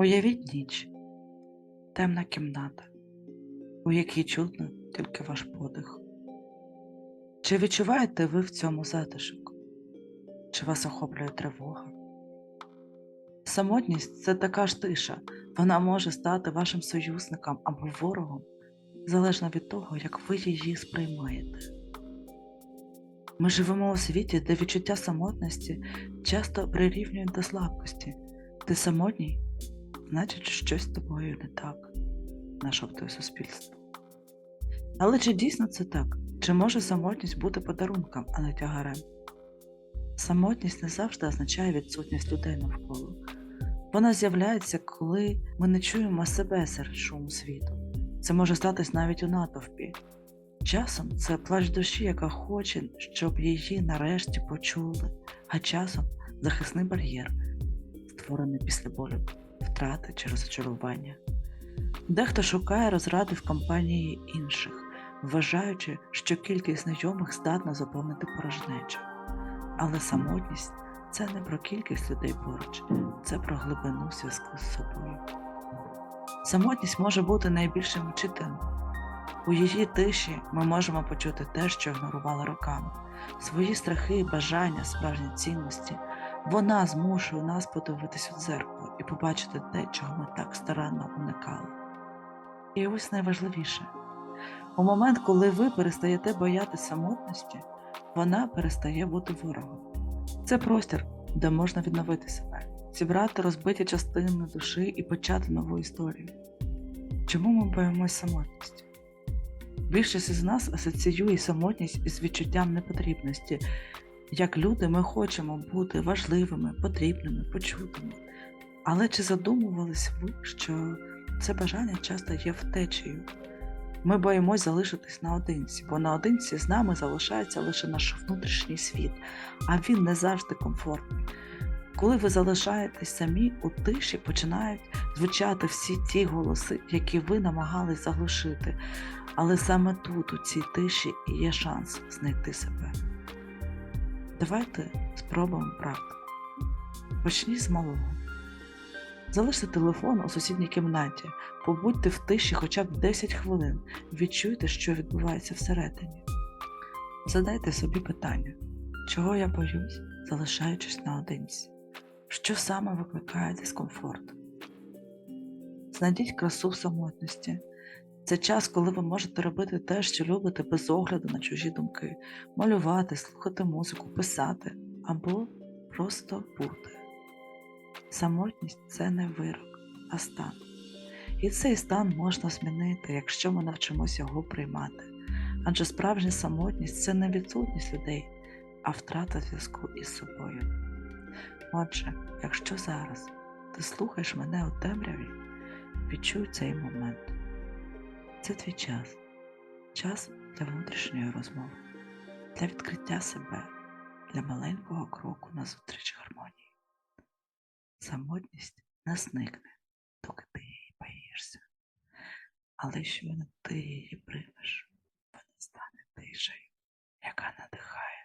Уявіть ніч, темна кімната, у якій чутно тільки ваш подих. Чи відчуваєте ви в цьому затишок? Чи вас охоплює тривога? Самотність це така ж тиша, вона може стати вашим союзником або ворогом, залежно від того, як ви її сприймаєте. Ми живемо у світі, де відчуття самотності часто прирівнюють до слабкості. Ти самотній, значить, щось з тобою не так, нашоптує суспільство. Але чи дійсно це так? Чи може самотність бути подарунком, а не тягарем? Самотність не завжди означає відсутність людей навколо. Вона з'являється, коли ми не чуємо себе серед шуму світу. Це може статись навіть у натовпі. Часом це плач душі, яка хоче, щоб її нарешті почули, а часом захисний бар'єр, створений після болю, втрати чи розчарування. Дехто шукає розради в компанії інших, вважаючи, що кількість знайомих здатна заповнити порожнечу. Але самотність це не про кількість людей поруч, це про глибину зв'язку з собою. Самотність може бути найбільшим вчителем. У її тиші ми можемо почути те, що ігнорували роками, свої страхи, бажання, справжні цінності. Вона змушує нас подивитись у дзеркало і побачити те, чого ми так старанно уникали. І ось найважливіше у момент, коли ви перестаєте боятися самотності, вона перестає бути ворогом. Це простір, де можна відновити себе, зібрати розбиті частини душі і почати нову історію. Чому ми боїмось самотності? Більшість із нас асоціює самотність із відчуттям непотрібності. Як люди, ми хочемо бути важливими, потрібними, почутими. Але чи задумувались ви, що це бажання часто є втечею? Ми боїмось залишитись наодинці, бо наодинці з нами залишається лише наш внутрішній світ, а він не завжди комфортний. Коли ви залишаєтесь самі, у тиші починають звучати всі ті голоси, які ви намагались заглушити. Але саме тут, у цій тиші, є шанс знайти себе. Давайте спробуємо практику. Почні з малого. Залиште телефон у сусідній кімнаті, побудьте в тиші хоча б 10 хвилин, відчуйте, що відбувається всередині. Задайте собі питання, чого я боюсь, залишаючись наодинці? Що саме викликає дискомфорт? Знайдіть красу в самотності. Це час, коли ви можете робити те, що любите без огляду на чужі думки, малювати, слухати музику, писати або просто бути. Самотність це не вирок, а стан. І цей стан можна змінити, якщо ми навчимося його приймати. Адже справжня самотність це не відсутність людей, а втрата зв'язку із собою. Отже, якщо зараз ти слухаєш мене у темряві, відчуй цей момент. Це твій час, час для внутрішньої розмови, для відкриття себе, для маленького кроку назустріч гармонії. Самотність не зникне, доки ти її боїшся. Але щойно ти її приймеш, вона стане тишею, яка надихає.